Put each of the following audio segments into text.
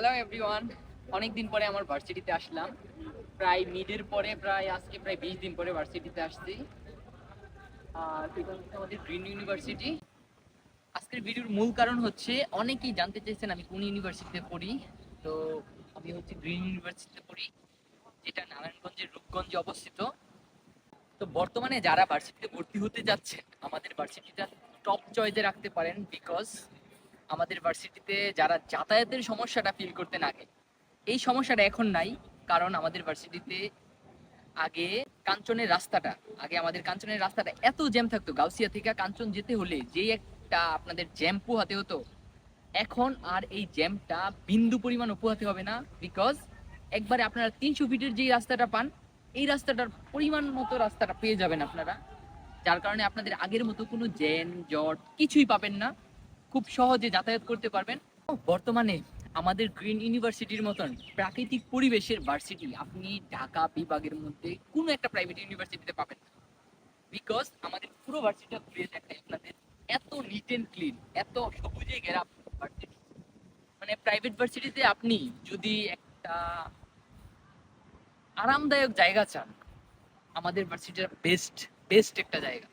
Hello everyone অনেক দিন পরে আমার ভার্সিটিতে আসলাম। প্রায় মিডের পরে, প্রায় আজকে প্রায় বিশ দিন পরে ভার্সিটিতে আসছি। আর এটা হচ্ছে আমাদের গ্রিন ইউনিভার্সিটি আজকের ভিডিওর মূল কারণ হচ্ছে, অনেকেই জানতে চাইছেন আমি কোন ইউনিভার্সিটিতে পড়ি। তো আমি হচ্ছে গ্রিন ইউনিভার্সিটিতে পড়ি, যেটা নারায়ণগঞ্জের রূপগঞ্জে অবস্থিত। তো বর্তমানে যারা ভার্সিটিতে ভর্তি হতে যাচ্ছেন, আমাদের ভার্সিটিটা টপ চয়েসে রাখতে পারেন বিকজ আমাদের ভার্সিটিতে যারা যাতায়াতের সমস্যাটা ফিল করতেন আগে এই সমস্যাটা এখন নাই, কারণ আমাদের ভার্সিটিতে আগে কাঞ্চনের রাস্তাটা, আগে আমাদের কাঞ্চনের রাস্তাটা এত জ্যাম থাকতো। গাউসিয়া থেকে কাঞ্চন যেতে হলে যে একটা আপনাদের জ্যাম পোহাতে হতো, এখন আর এই জ্যামটা বিন্দু পরিমাণ পোহাতে হবে না বিকজ একবারে আপনারা তিনশো ফিটের যেই রাস্তাটা পান, এই রাস্তাটার পরিমাণ মতো রাস্তাটা পেয়ে যাবেন আপনারা, যার কারণে আপনাদের আগের মতো কোনো জ্যাম জট কিছুই পাবেন না। খুব সহজে যাতায়াত করতে পারবেন। বর্তমানে আমাদের গ্রিন ইউনিভার্সিটির মতন প্রাকৃতিক পরিবেশের ভার্সিটি আপনি ঢাকা বিভাগের মধ্যে কোনো একটা প্রাইভেট ইউনিভার্সিটিতে পাবেন না। বিকজ আমাদের পুরো ভার্সিটিটা ঘুরে দেখায় আপনাদের এত নিট অ্যান্ড ক্লিন এত সবুজে ঘেরা ভার্সিটি মানে প্রাইভেট ভার্সিটিতে আপনি যদি একটা আরামদায়ক জায়গা চান, আমাদের ভার্সিটির বেস্ট বেস্ট একটা জায়গা।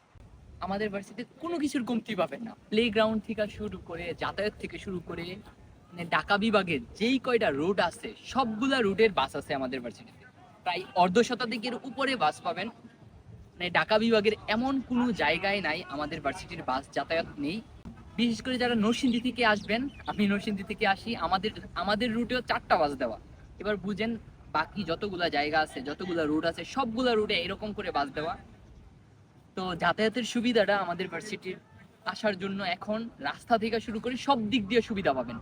আমাদের ভার্সিটিতে কোনো কিছুর কমতি পাবেন না। প্লে গ্রাউন্ড থেকে শুরু করে, যাতায়াত থেকে শুরু করে মানে ঢাকা বিভাগের যেই কয়টা রুট আছে, সবগুলা রুটের বাস আছে আমাদের ভার্সিটিতে প্রায় অর্ধ শতাধিকের উপরে বাস পাবেন। মানে ঢাকা বিভাগের এমন কোনো জায়গায় নাই, আমাদের ভার্সিটির বাস যাতায়াত নেই। বিশেষ করে যারা নরসিংদী থেকে আসবেন, আমি নরসিংদী থেকে আসি, আমাদের আমাদের রুটেও চারটা বাস দেওয়া। এবার বুঝেন, বাকি যতগুলা জায়গা আছে, যতগুলা রুট আছে, সবগুলা রুটে এরকম করে বাস দেওয়া। তো যাতায়াতের সুবিধাটা আমাদের ভার্সিটির আসার জন্য এখন রাস্তা থেকে শুরু করে সব দিক দিয়ে সুবিধা পাবেন।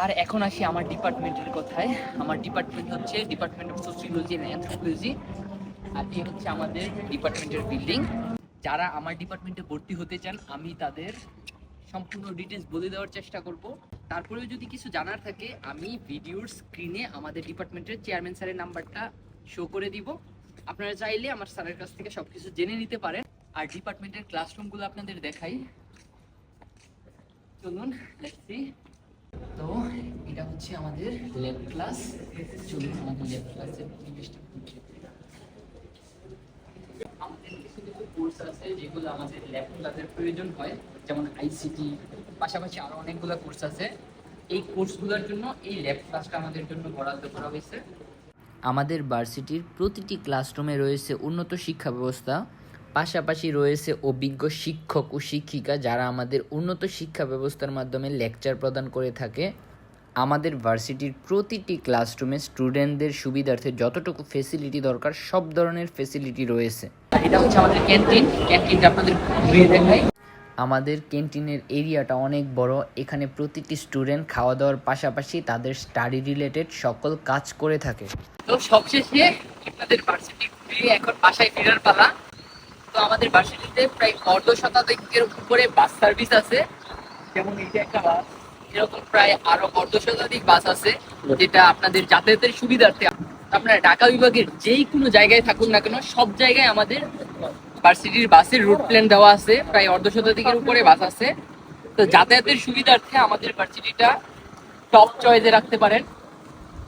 আর এখন আসি আমার ডিপার্টমেন্টের কথায়। আমার ডিপার্টমেন্ট হচ্ছে department of sociology and anthropology. আর এই হচ্ছে আমাদের ডিপার্টমেন্টের বিল্ডিং। যারা আমার ডিপার্টমেন্টে ভর্তি হতে চান, আমি তাদের সম্পূর্ণ ডিটেলস বলে দেওয়ার চেষ্টা করব। তারপরেও যদি কিছু জানার থাকে, আমি ভিডিওর স্ক্রিনে আমাদের ডিপার্টমেন্টের চেয়ারম্যান স্যারের নাম্বারটা শো করে দিব। আপনারা চাইলে আমার স্যারের কাছ থেকে সব কিছু জেনে নিতে পারেন। আর ডিপার্টমেন্টের ক্লাসরুমগুলো আপনাদের দেখাই। চলুন তো, এটা হচ্ছে আমাদের ল্যাব ক্লাস চলুন, আমাদের ক্লাসের পরিবেশটা কোর্স আছে যেগুলো আমাদের ল্যাব ক্লাসের প্রয়োজন হয়। যেমন আইসিটি পাশাপাশি কোর্স আছে। এই কোর্সগুলোর জন্য এই ক্লাসটা আমাদের জন্য বরাদ্দ করা হয়েছে। আমাদের ভার্সিটির প্রতিটি ক্লাসরুমে রয়েছে উন্নত শিক্ষা ব্যবস্থা। পাশাপাশি রয়েছে অভিজ্ঞ শিক্ষক ও শিক্ষিকা যারা আমাদের উন্নত শিক্ষা ব্যবস্থার মাধ্যমে লেকচার প্রদান করে থাকে। আমাদের ভার্সিটির প্রতিটি ক্লাসরুমে স্টুডেন্টদের সুবিধার্থে যতটুকু ফেসিলিটি দরকার সব ধরনের ফেসিলিটি রয়েছে। এটা হচ্ছে আমাদের ক্যান্টিন ক্যান্টিনটা আপনাদের ঘুরিয়ে দেখাই। আমাদের ক্যান্টিনের এরিয়াটা অনেক বড়। এখানে প্রতিটি স্টুডেন্ট খাওয়া দাওয়ার পাশাপাশি তাদের স্টাডি রিলেটেড সকল কাজ করে থাকে। তো সবশেষে আপনাদের ভার্সিটি ঘুরিয়ে এখন বাসায় ফেরার পালা। তো আমাদের ভার্সিটিতে প্রায় অর্ধ শতাধিকের উপরে বাস সার্ভিস আছে। যেমন এইটা একটা বাস, এরকম প্রায় আরও অর্ধ শতাধিক বাস আছে, যেটা আপনাদের যাতায়াতের সুবিধার্থে আপনারা ঢাকা বিভাগের যেই কোনো জায়গায় থাকুন না কেন, সব জায়গায় আমাদের ভার্সিটির বাসের রুট প্ল্যান দেওয়া আছে। প্রায় অর্ধ শতাধিকের উপরে বাস আছে। তো যাতায়াতের সুবিধার্থে আমাদের ভার্সিটিটা টপ চয়েসে রাখতে পারেন।